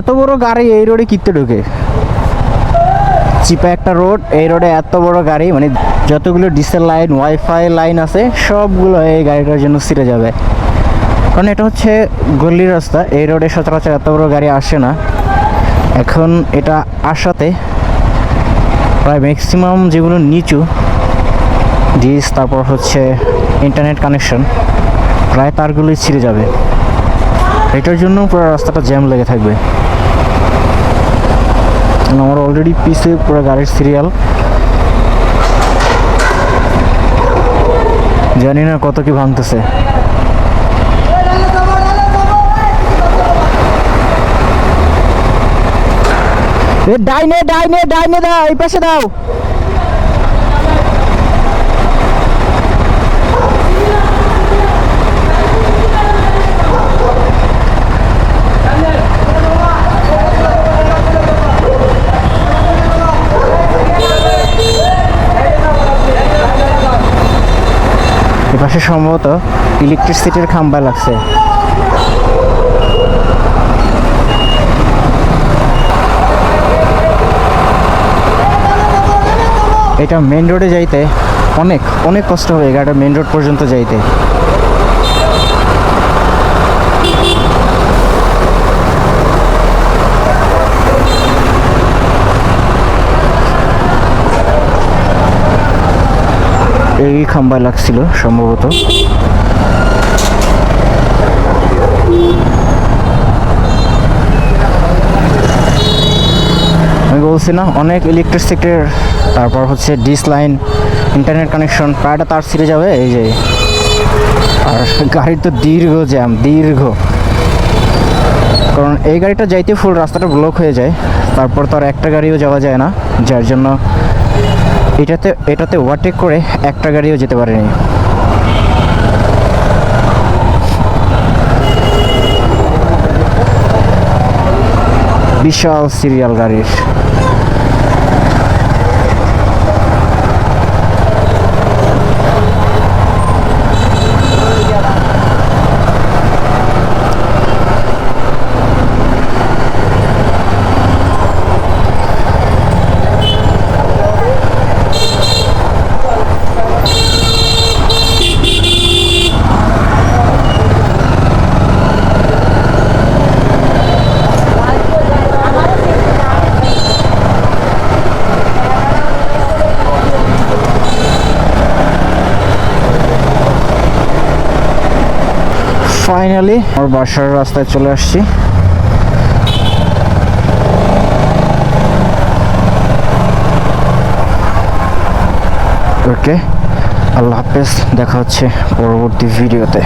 এত বড় গাড়ি এই রোডে কিনতে ঢোকে। চিপা একটা রোড, এই রোডে এত বড় গাড়ি মানে যতগুলো ডিসেল লাইন ওয়াইফাই লাইন আছে, সবগুলো এই গাড়িটার জন্য ছিঁড়ে যাবে। কারণ এটা হচ্ছে গল্লির রাস্তা, এই রোডে সচরাচর এত বড় গাড়ি আসে না। এখন এটা আসাতে প্রায় ম্যাক্সিমাম যেগুলো নিচু ডিস তারপর হচ্ছে ইন্টারনেট কানেকশন প্রায় তারগুলোই ছিঁড়ে যাবে। এটার জন্য পুরো রাস্তাটা জ্যাম লেগে থাকবে। আমার অলরেডি পিছে পুরো গাড়ির সিরিয়াল জানি না কত কি ভাঙতেছে। ডাইনে ডাইনে ডাইনে দাও, এই পাশে দাও। এপাশে সম্ভবত ইলেকট্রিসিটির খাম্বা লাগছে। এটা মেন রোডে যাইতে অনেক অনেক কষ্ট হবে গাড়িটা মেন রোড পর্যন্ত যাইতে। এই খাম্বায় লাগছিল সম্ভবত। আমি বলছি না অনেক ইলেকট্রিসিটির তারপর হচ্ছে ডিস লাইন ইন্টারনেট কানেকশন প্রায়টা তার ছিঁড়ে যাবে, এই যে। আর গাড়ির তো দীর্ঘ জ্যাম দীর্ঘ। কারণ এই গাড়িটা যাইতে ফুল রাস্তাটা ব্লক হয়ে যায়, তারপর তো আর একটা গাড়িও যাওয়া যায় না, যার জন্য এটাতে এটাতে ওভারটেক করে একটা গাড়িও যেতে পারেনি। বিশাল সিরিয়াল গাড়ির। ফাইনালি আমার বাসার রাস্তায় চলে আসছি। ওকে আল্লাহ হাফেজ দেখা হচ্ছে পরবর্তী ভিডিওতে।